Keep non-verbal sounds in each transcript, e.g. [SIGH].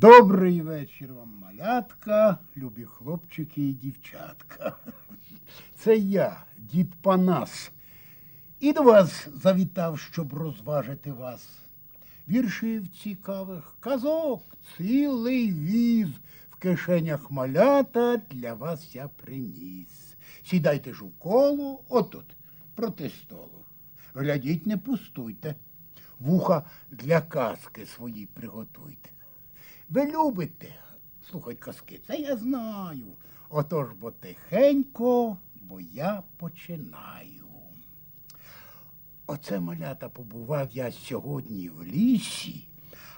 Добрий вечір вам, малятка, любі хлопчики і дівчатка. [LAUGHS] Це я, дід Панас. І до вас завітав, щоб розважити вас. Віршів цікавих, казок, цілий віз в кишенях малята для вас я приніс. Сідайте ж у коло, отут, проти столу. Глядіть, не пустуйте. Вуха для казки свої приготуйте. Ви любите слухать казки, це я знаю. Отож бо тихенько, бо я починаю. Оце малята побував я сьогодні в лісі,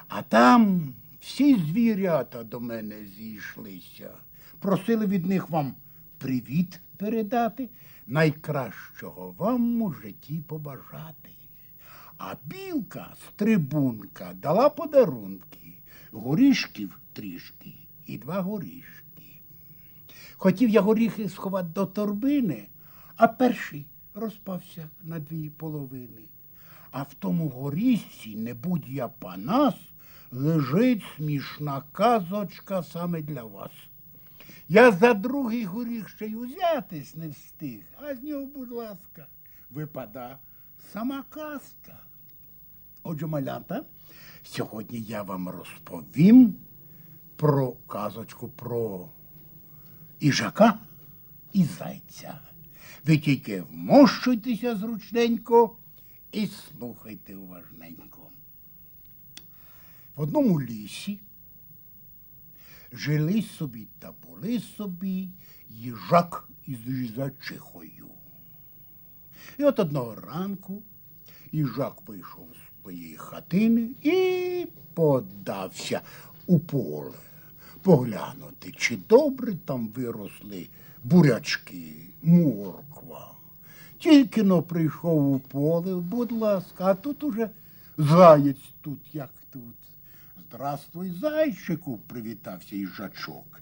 а там всі звірята до мене зійшлися. Просили від них вам привіт передати, найкращого вам у житті побажати. А білка стрибунка дала подарунки, горішків трішки і два горішки. Хотів я горіхи сховати до торбини, а перший розпався на дві половини. А в тому горішці, не будь я панас, лежить смішна казочка саме для вас. Я за другий горіх ще й узятись не встиг, а з нього, будь ласка, випада сама казка. Отже, малята, сьогодні я вам розповім про казочку про іжака і зайця. Ви тільки вмощуйтеся зручненько і слухайте уважненько. В одному лісі жили собі та були собі їжак із їжачихою. І от одного ранку їжак вийшов з своєї хатини і подався у поле. Поглянути, чи добре там виросли бурячки, морква. Тільки но прийшов у поле, будь ласка, а тут уже заєць тут, як тут. Здравствуй, зайчику, привітався їжачок.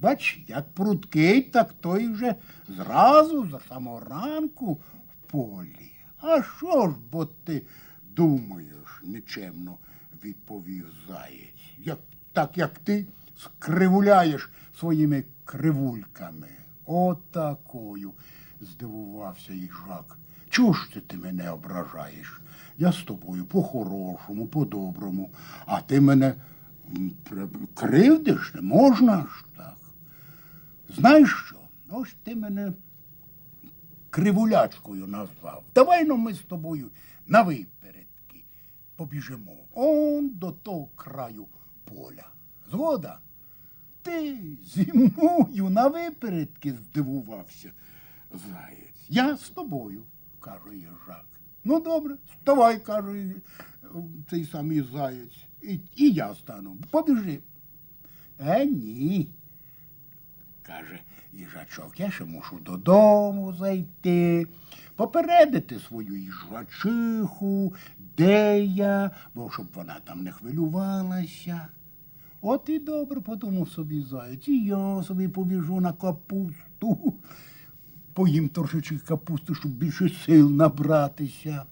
Бач, як пруткий, так той вже зразу за самого ранку в полі. А що ж бо ти думаєш, нечемно відповів заєць. Як, так як ти скривуляєш своїми кривульками. Отакою, здивувався їжак. Чого ж ти мене ображаєш? Я з тобою по-хорошому, по-доброму, а ти мене кривдиш не можна ж так. Знаєш що? Ось ти мене кривулячкою назвав. Давай ну ми з тобою на випередки побіжимо. Он до того краю поля. Згода? Ти зі мною на випередки здивувався заєць. Я з тобою, каже їжак. Ну, добре, вставай, каже цей самий заєць. І, і я стану. Побіжи. Е, ні. Каже їжачок, я ще мушу додому зайти, попередити свою їжачиху, де я, бо щоб вона там не хвилювалася. От і добре, подумав собі заяць, і я собі побіжу на капусту, поїм трошечки капусти, щоб більше сил набратися.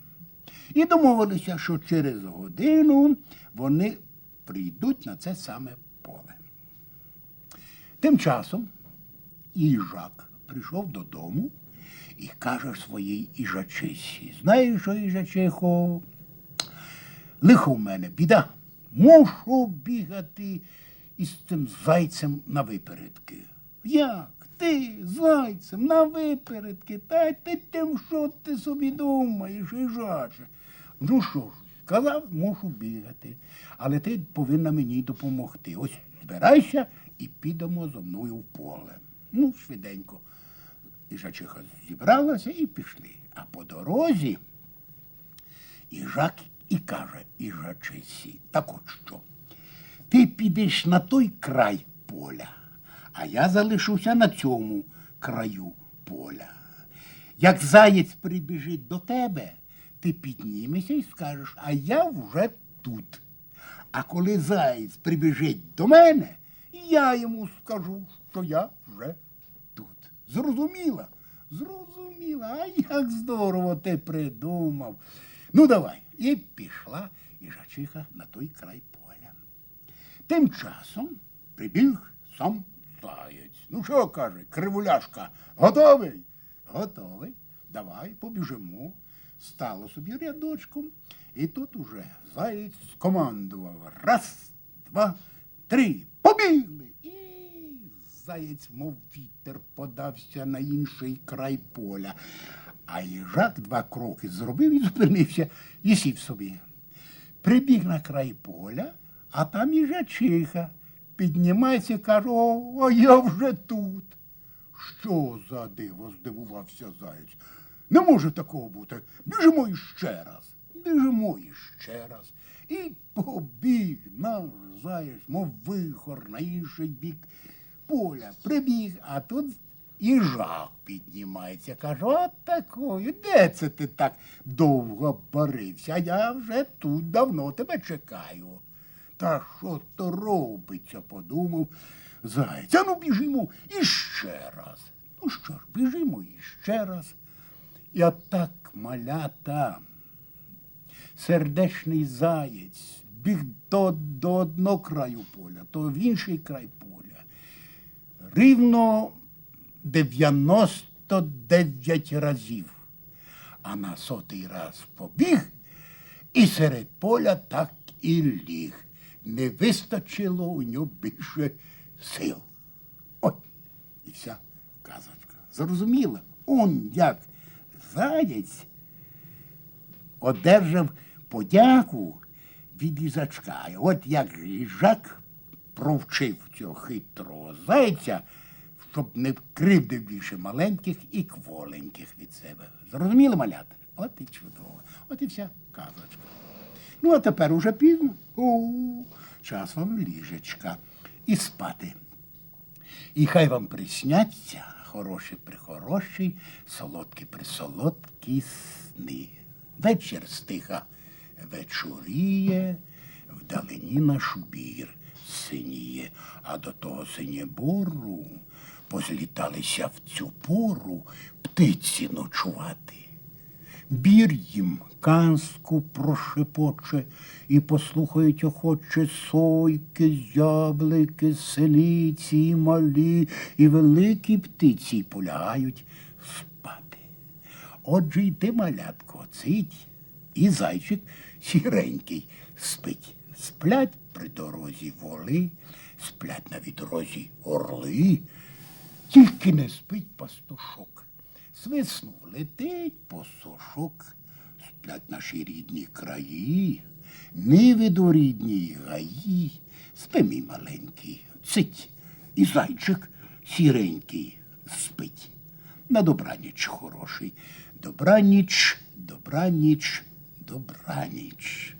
І домовилися, що через годину вони прийдуть на це саме поле. Тим часом їжак прийшов додому і каже своїй іжачисі, знаєш, що іжачихо, лихо в мене, біда. Мушу бігати із цим зайцем на випередки. Як? Ти зайцем на випередки? Та ти тим, що ти собі думаєш, іжаче? Ну що ж, сказав, мушу бігати, але ти повинна мені допомогти. Ось збирайся і підемо зо мною в поле. Ну, швиденько. Іжачиха зібралася і пішли. А по дорозі Іжак і каже Іжачисі, так от що, ти підеш на той край поля, а я залишуся на цьому краю поля. Як заєць прибіжить до тебе, ти піднімешся і скажеш, а я вже тут. А коли заєць прибіжить до мене, я йому скажу, що я вже. Зрозуміла? Зрозуміла. А як здорово ти придумав. Ну, давай. І пішла їжачиха на той край поля. Тим часом прибіг сам заєць. Ну що каже, кривуляшка, готовий? Готовий. Давай побіжимо. Стало собі рядочком. І тут уже заєць скомандував. Раз, два, три. Побігли. І заєць, мов вітер, подався на інший край поля. А їжак два кроки зробив і зупинився і сів собі. Прибіг на край поля, а там їжачиха. Піднімається і каже, о, а я вже тут. Що за диво, здивувався заєць. Не може такого бути. Біжимо іще раз. Біжимо іще раз. І побіг наш заєць, мов вихор на інший бік поля. Прибіг, а тут їжак піднімається. Каже, от такою, де це ти так довго парився? А я вже тут давно тебе чекаю. Та що то робиться, подумав зайця. Ну, біжимо іще раз. Ну що ж, біжимо іще раз. І отак малята, сердечний заєць, біг то до одного краю поля, то в інший край. Рівно 99 разів. А на сотий раз побіг і серед поля так і ліг. Не вистачило у нього більше сил. От і вся казочка. Зрозуміла? Он як заєць одержав подяку від. І От як їжак провчив цього хитрого зайця, щоб не кривдив більше маленьких і кволеньких від себе. Зрозуміли, малята? От і чудово. От і вся казочка. Ну, а тепер уже пізно. О, час вам ліжечка. І спати. І хай вам присняться хороші прихороші, солодкі присолодкі сни. Вечір стиха вечоріє, вдалині наш бір синіє, а до того синєбору позліталися в цю пору птиці ночувати. Бір їм казку прошепоче і послухають охоче сойки, зяблики, синиці, і малі, і великі птиці й полягають спати. Отже й ти, малятко, цить, і зайчик сіренький спить. Сплять при дорозі воли, сплять на відрозі орли, тільки не спить пастушок. Свиснув, летить посошок, сплять наші рідні краї, ниви до рідній гаї, спи мій маленький, цить, і зайчик сіренький спить. На добраніч хороший. Добраніч, добраніч, добраніч.